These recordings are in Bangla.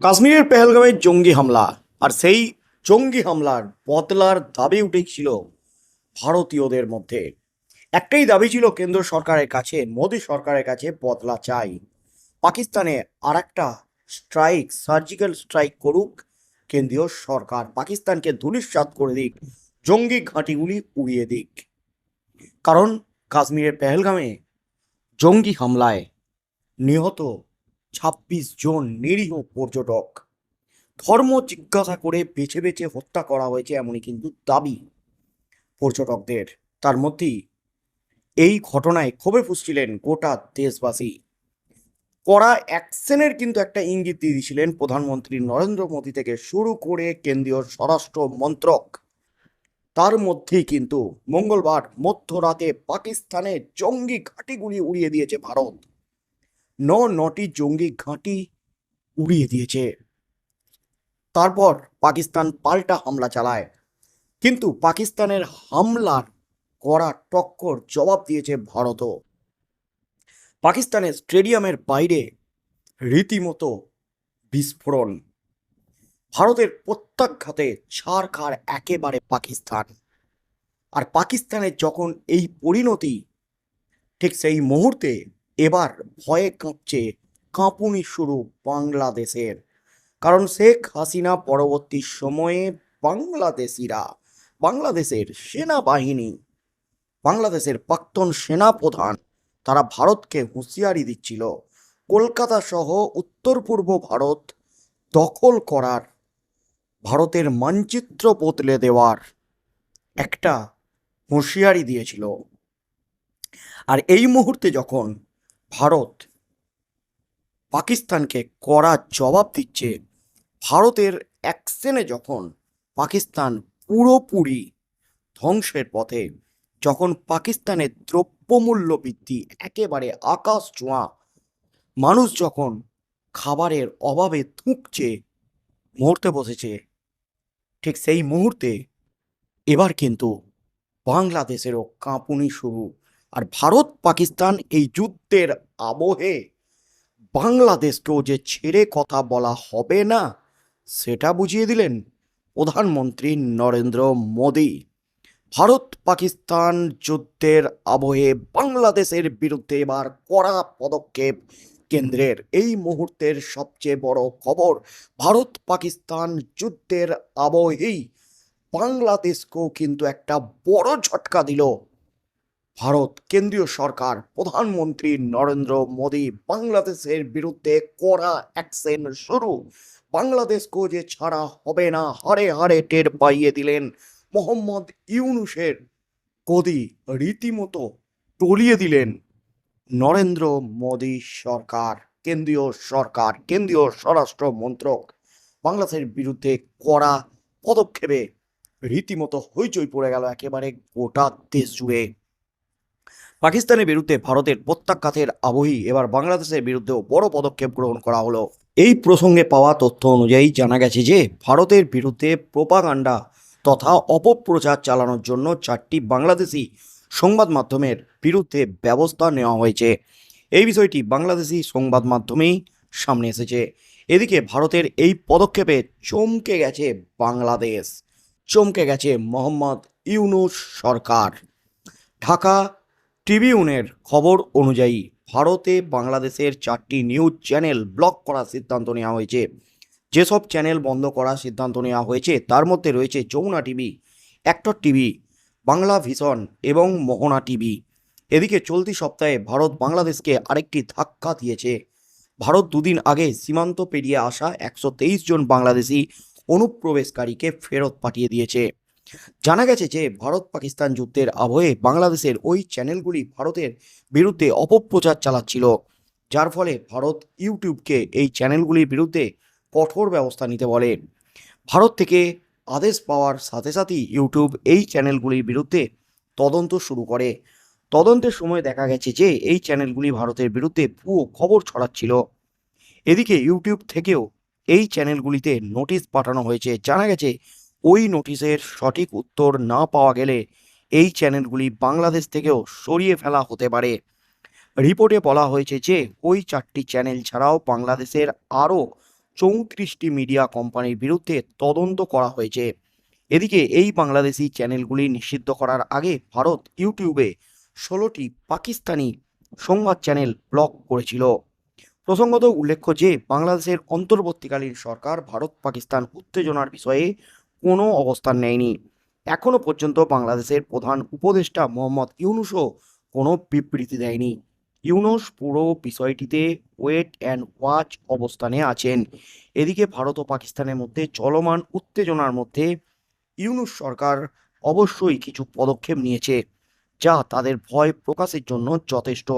কাশ্মীরের পেহেলগামে জঙ্গি হামলা, আর সেই জঙ্গি হামলার বদলার দাবি উঠেছিল ভারতীয়দের মধ্যে। একটাই দাবি ছিল, কেন্দ্র সরকারের কাছে, মোদী সরকারের কাছে বদলা চাই। পাকিস্তানে আর একটা স্ট্রাইক, সার্জিক্যাল স্ট্রাইক করুক, কেন্দ্রীয় সরকার পাকিস্তানকে ধূলিসাৎ করে দিক, জঙ্গি ঘাঁটিগুলি উড়িয়ে দিক। কারণ কাশ্মীরের পেহেলগামে জঙ্গি হামলায় নিহত ছাব্বিশ জন নিরীহ পর্যটক। ধর্ম জিজ্ঞাসা করে বেছে বেছে হত্যা করা হয়েছে এমনই কিন্তু দাবি পর্যটকদের। তার মধ্যেই এই ঘটনায় ক্ষোভে ফুসছিলেন গোটা দেশবাসী। কড়া অ্যাকশনের কিন্তু একটা ইঙ্গিত দিয়ে দিয়েছিলেন প্রধানমন্ত্রী নরেন্দ্র মোদী থেকে শুরু করে কেন্দ্রীয় স্বরাষ্ট্র মন্ত্রক। তার মধ্যেই কিন্তু মঙ্গলবার মধ্যরাতে পাকিস্তানে জঙ্গি ঘাঁটিগুলি উড়িয়ে দিয়েছে ভারত। ন নটি জঙ্গি ঘাঁটি উড়িয়ে দিয়েছে। তারপর পাকিস্তান পাল্টা হামলা চালায়। কিন্তু পাকিস্তানের হামলার কড়া টক্কর জবাব দিয়েছে ভারতও। পাকিস্তানের স্টেডিয়ামের বাইরে রীতিমতো বিস্ফোরণ। ভারতের প্রত্যাঘাতে ছাড় খাড় একেবারে পাকিস্তান। আর পাকিস্তানের যখন এই পরিণতি ঠিক সেই মুহূর্তে এবার ভয়ে কাঁপছে কাঁপুনি শুরু বাংলাদেশের। কারণ শেখ হাসিনা পরবর্তী সময়ে বাংলাদেশিরা, বাংলাদেশের সেনাবাহিনী, বাংলাদেশের প্রাক্তন সেনাপ্রধান, তারা ভারতকে হুঁশিয়ারি দিচ্ছিল। কলকাতা সহ উত্তর পূর্ব ভারত দখল করার, ভারতের মানচিত্র বদলে দেওয়ার একটা হুঁশিয়ারি দিয়েছিল। আর এই মুহূর্তে যখন ভারত পাকিস্তানকে কড়া জবাব দিচ্ছে। ভারতের অ্যাকশনে যখন পাকিস্তান পুরোপুরি ধ্বংসের পথে, যখন পাকিস্তানের দ্রব্যমূল্য বৃদ্ধি একেবারে আকাশ ছোঁয়া, মানুষ যখন খাবারের অভাবে থুঁকছে মরতে বসেছে, ঠিক সেই মুহূর্তে এবার কিন্তু বাংলাদেশেরও কাঁপুনি শুরু। আর ভারত, পাকিস্তান এই যুদ্ধের আবহে বাংলাদেশকেও যে ছেড়ে কথা বলা হবে না, সেটা বুঝিয়ে দিলেন প্রধানমন্ত্রী নরেন্দ্র মোদী। ভারত, পাকিস্তান যুদ্ধের আবহে বাংলাদেশের বিরুদ্ধে এবার কড়া পদক্ষেপ কেন্দ্রের। এই মুহূর্তের সবচেয়ে বড় খবর, ভারত, পাকিস্তান যুদ্ধের আবহেই বাংলাদেশকেও কিন্তু একটা বড় ঝটকা দিল ভারত কেন্দ্রীয় সরকার, প্রধানমন্ত্রী নরেন্দ্র মোদী বাংলাদেশের বিরুদ্ধে কড়া অ্যাকশন শুরু। বাংলাদেশকেও যে ছাড়া হবে না, হারে হারে টের পাইয়ে দিলেন মোহাম্মদ ইউনুসের গদি, রীতিমতো টলিয়ে দিলেন নরেন্দ্র মোদী সরকার, কেন্দ্রীয় সরকার, কেন্দ্রীয় স্বরাষ্ট্র মন্ত্রক। বাংলাদেশের বিরুদ্ধে কড়া পদক্ষেপে রীতিমতো হইচই পড়ে গেল একেবারে গোটা দেশ জুড়ে। পাকিস্তানের বিরুদ্ধে ভারতের প্রত্যাঘাতের আবহি, এবার বাংলাদেশের বিরুদ্ধেও বড় পদক্ষেপ গ্রহণ করা হলো। এই প্রসঙ্গে পাওয়া তথ্য অনুযায়ী জানা গেছে যে, ভারতের বিরুদ্ধে প্রোপাগান্ডা তথা অপপ্রচার চালানোর জন্য চারটি বাংলাদেশি সংবাদ মাধ্যমের বিরুদ্ধে ব্যবস্থা নেওয়া হয়েছে। এই বিষয়টি বাংলাদেশি সংবাদ মাধ্যমেই সামনে এসেছে। এদিকে ভারতের এই পদক্ষেপে চমকে গেছে বাংলাদেশ। চমকে গেছে মোহাম্মদ ইউনুস সরকার। ঢাকা ট্রিবিউনের খবর অনুযায়ী ভারতে বাংলাদেশের চারটি নিউজ চ্যানেল ব্লক করার সিদ্ধান্ত নেওয়া হয়েছে। যেসব চ্যানেল বন্ধ করার সিদ্ধান্ত নেওয়া হয়েছে, তার মধ্যে রয়েছে Jamuna TV, Ekattor TV, Bangla Vision এবং মোহনা টিভি। এদিকে চলতি সপ্তাহে ভারত বাংলাদেশকে আরেকটি ধাক্কা দিয়েছে। ভারত দুদিন আগে সীমান্ত পেরিয়ে আসা একশো তেইশ জন বাংলাদেশি অনুপ্রবেশকারীকে ফেরত পাঠিয়ে দিয়েছে। জানা গেছে যে ভারত পাকিস্তান যুদ্ধের আবহে বাংলাদেশের ওই চ্যানেলগুলি ভারতের বিরুদ্ধে অপপ্রচার চালাচ্ছিল। যার ফলে ভারত ইউটিউবকে এই চ্যানেলগুলির বিরুদ্ধে কঠোর ব্যবস্থা নিতে বলে। ভারত থেকে আদেশ পাওয়ার সাথে সাথেই ইউটিউব এই চ্যানেলগুলির বিরুদ্ধে তদন্ত শুরু করে। তদন্তের সময় দেখা গেছে যে এই চ্যানেলগুলি ভারতের বিরুদ্ধে ভুয়ো খবর ছড়াচ্ছিল। এদিকে ইউটিউব থেকেও এই চ্যানেলগুলিতে নোটিশ পাঠানো হয়েছে। জানা গেছে ওই নোটিশের সঠিক উত্তর না পাওয়া গেলে এই চ্যানেলগুলি বাংলাদেশ থেকেও সরিয়ে ফেলা হতে পারে। রিপোর্টে বলা হয়েছে যে, ওই চারটি চ্যানেল ছাড়াও বাংলাদেশের আরও চৌত্রিশটি মিডিয়া কোম্পানির বিরুদ্ধে তদন্ত করা হয়েছে। এদিকে এই বাংলাদেশি চ্যানেলগুলি নিষিদ্ধ করার আগে ভারত ইউটিউবে ষোলোটি পাকিস্তানি সংবাদ চ্যানেল ব্লক করেছিল। প্রসঙ্গত উল্লেখ্য যে, বাংলাদেশের অন্তর্বর্তীকালীন সরকার ভারত পাকিস্তান উত্তেজনার বিষয়ে কোনো অবস্থান নেয়নি। এখনও পর্যন্ত বাংলাদেশের প্রধান উপদেষ্টা মোহাম্মদ ইউনুসও কোনো বিবৃতি দেয়নি। ইউনুস পুরো বিষয়টিতে ওয়েট অ্যান্ড ওয়াচ অবস্থানে আছেন। এদিকে ভারত ও পাকিস্তানের মধ্যে চলমান উত্তেজনার মধ্যে ইউনুস সরকার অবশ্যই কিছু পদক্ষেপ নিয়েছে, যা তাদের ভয় প্রকাশের জন্য যথেষ্ট।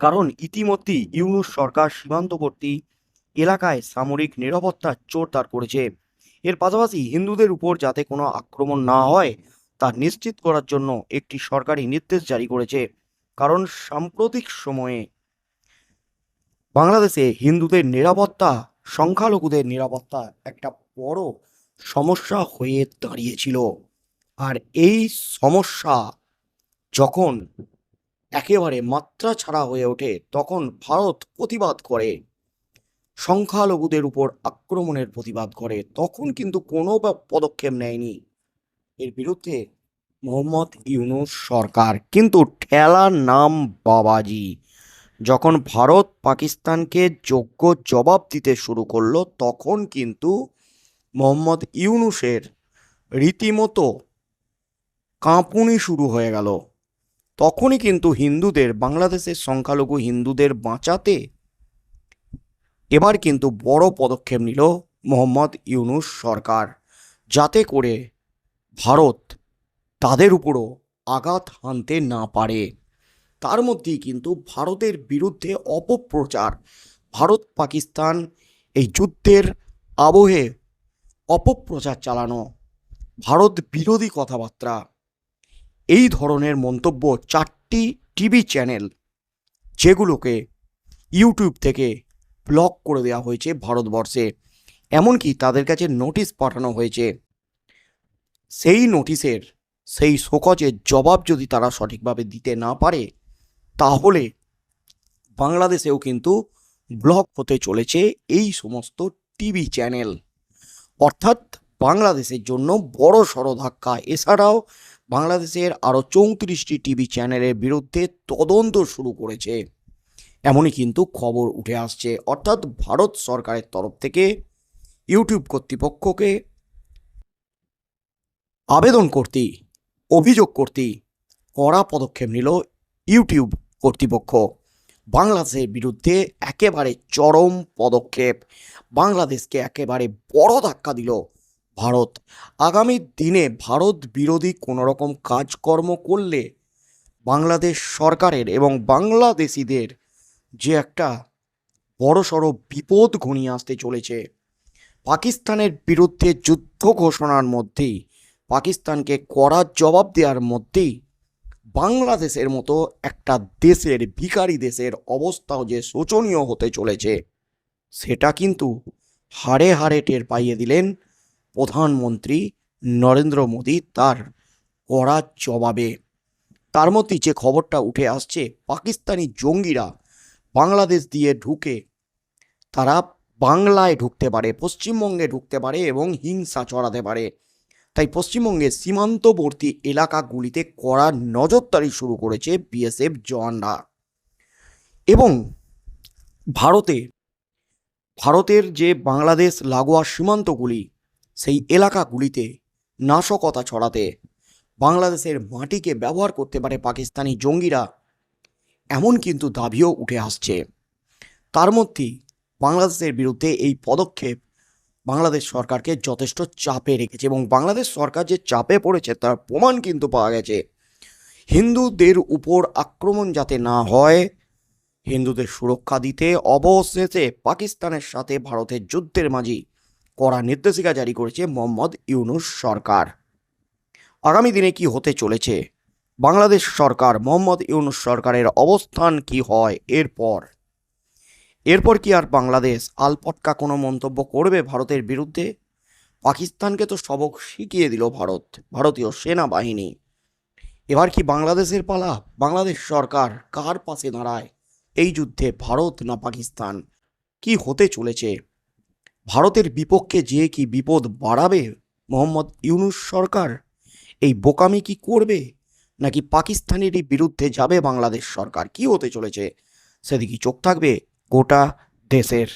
কারণ ইতিমধ্যেই ইউনুস সরকার সীমান্তবর্তী এলাকায় সামরিক নিরাপত্তা জোরদার করেছে। এর পাশাপাশি হিন্দুদের উপর যাতে কোনো আক্রমণ না হয়, তা নিশ্চিত করার জন্য একটি সরকারি নির্দেশ জারি করেছে। কারণ সাম্প্রতিক সময়ে বাংলাদেশে হিন্দুদের নিরাপত্তা, সংখ্যালঘুদের নিরাপত্তা একটা বড় সমস্যা হয়ে দাঁড়িয়েছিল। আর এই সমস্যা যখন একেবারে মাত্রা ছাড়া হয়ে ওঠে, তখন ভারত প্রতিবাদ করে। সংখ্যালঘুদের উপর আক্রমণের প্রতিবাদ করে, তখন কিন্তু কোনো পদক্ষেপ নেয়নি। এর বিরুদ্ধে মোহাম্মদ ইউনুস সরকার কিন্তু ঠেলার নাম বাবাজি। যখন ভারত পাকিস্তানকে যোগ্য জবাব দিতে শুরু করল, তখন কিন্তু মোহাম্মদ ইউনুসের রীতিমতো কাঁপুনি শুরু হয়ে গেল। তখনই কিন্তু হিন্দুদের, বাংলাদেশের সংখ্যালঘু হিন্দুদের বাঁচাতে এবার কিন্তু বড় পদক্ষেপ নিল মোহাম্মদ ইউনুস সরকার, যাতে করে ভারত তাদের উপরও আঘাত হানতে না পারে। তার মধ্যেই কিন্তু ভারতের বিরুদ্ধে অপপ্রচার, ভারত পাকিস্তান এই যুদ্ধের আবহে অপপ্রচার চালানো, ভারত বিরোধী কথাবার্তা, এই ধরনের মন্তব্য চারটি টিভি চ্যানেল, যেগুলোকে ইউটিউব থেকে ব্লক করে দেওয়া হয়েছে ভারতবর্ষে। এমনকি তাদের কাছে নোটিশ পাঠানো হয়েছে। সেই নোটিশের, সেই শোকজের জবাব যদি তারা সঠিকভাবে দিতে না পারে, তাহলে বাংলাদেশেও কিন্তু ব্লক হতে চলেছে এই সমস্ত টিভি চ্যানেল। অর্থাৎ বাংলাদেশের জন্য বড় সড় ধাক্কা। এছাড়াও বাংলাদেশের আরও চৌত্রিশটি টিভি চ্যানেলের বিরুদ্ধে তদন্ত শুরু করেছে। এমনই কিন্তু খবর উঠে আসছে। অর্থাৎ ভারত সরকারের তরফ থেকে ইউটিউব কর্তৃপক্ষকে আবেদন করতে অভিযোগ করতে কড়া পদক্ষেপ নিল ইউটিউব কর্তৃপক্ষ। বাংলাদেশের বিরুদ্ধে একেবারে চরম পদক্ষেপ। বাংলাদেশকে একেবারে বড় ধাক্কা দিল ভারত। আগামী দিনে ভারত বিরোধী কোনো রকম কাজকর্ম করলে বাংলাদেশ সরকারের এবং বাংলাদেশিদের যে একটা বড়সড় বিপদ ঘনিয়ে আসতে চলেছে। পাকিস্তানের বিরুদ্ধে যুদ্ধ ঘোষণার মধ্যেই, পাকিস্তানকে কড়া জবাব দেওয়ার মধ্যেই বাংলাদেশের মতো একটা দেশের ভিখারি দেশের অবস্থাও যে শোচনীয় হতে চলেছে, সেটা কিন্তু হাড়ে হাড়ে টের পাইয়ে দিলেন প্রধানমন্ত্রী নরেন্দ্র মোদী তার কড়া জবাবে। তার মধ্যে যে খবরটা উঠে আসছে, পাকিস্তানি জঙ্গিরা বাংলাদেশ দিয়ে ঢুকে তারা বাংলায় ঢুকতে পারে, পশ্চিমবঙ্গে ঢুকতে পারে এবং হিংসা চড়াতে পারে। তাই পশ্চিমবঙ্গের সীমান্তবর্তী এলাকাগুলিতে কড়া নজরদারি শুরু করেছে বিএসএফ জওয়ানরা। এবং ভারতে, ভারতের যে বাংলাদেশ লাগোয়া সীমান্তগুলি, সেই এলাকাগুলিতে নাশকতা ছড়াতে বাংলাদেশের মাটিকে ব্যবহার করতে পারে পাকিস্তানি জঙ্গিরা। এমন কিন্তু দাবিও উঠে আসছে। তার মধ্যেই বাংলাদেশের বিরুদ্ধে এই পদক্ষেপ বাংলাদেশ সরকারকে যথেষ্ট চাপে রেখেছে এবং বাংলাদেশ সরকার যে চাপে পড়েছে তার প্রমাণ কিন্তু পাওয়া গেছে। হিন্দুদের উপর আক্রমণ যাতে না হয়, হিন্দুদের সুরক্ষা দিতে অবশেষে পাকিস্তানের সাথে ভারতের যুদ্ধের মাঝি কড়া নির্দেশিকা জারি করেছে মোহাম্মদ ইউনুস সরকার। আগামী দিনে কি হতে চলেছে? বাংলাদেশ সরকার, মোহাম্মদ ইউনুস সরকারের অবস্থান কি হয়? এরপর। এরপর কি আর বাংলাদেশ? আলপটকা কোনো মন্তব্য করবে ভারতের বিরুদ্ধে? পাকিস্তানকে তো সবক শিখিয়ে দিল ভারত, ভারতীয় সেনাবাহিনী। এবার কি বাংলাদেশের পালা? বাংলাদেশ সরকার কার পাশে দাঁড়ায়? এই যুদ্ধে ভারত না পাকিস্তান? কি হতে চলেছে? ভারতের বিপক্ষে যে কি বিপদ বাড়াবে? মোহাম্মদ ইউনুস সরকার এই বোকামি কি করবে? নাকি পাকিস্তানেরই বিরুদ্ধে যাবে বাংলাদেশ সরকার? কি হতে চলেছে? সেদিকে চোখ থাকবে গোটা দেশের।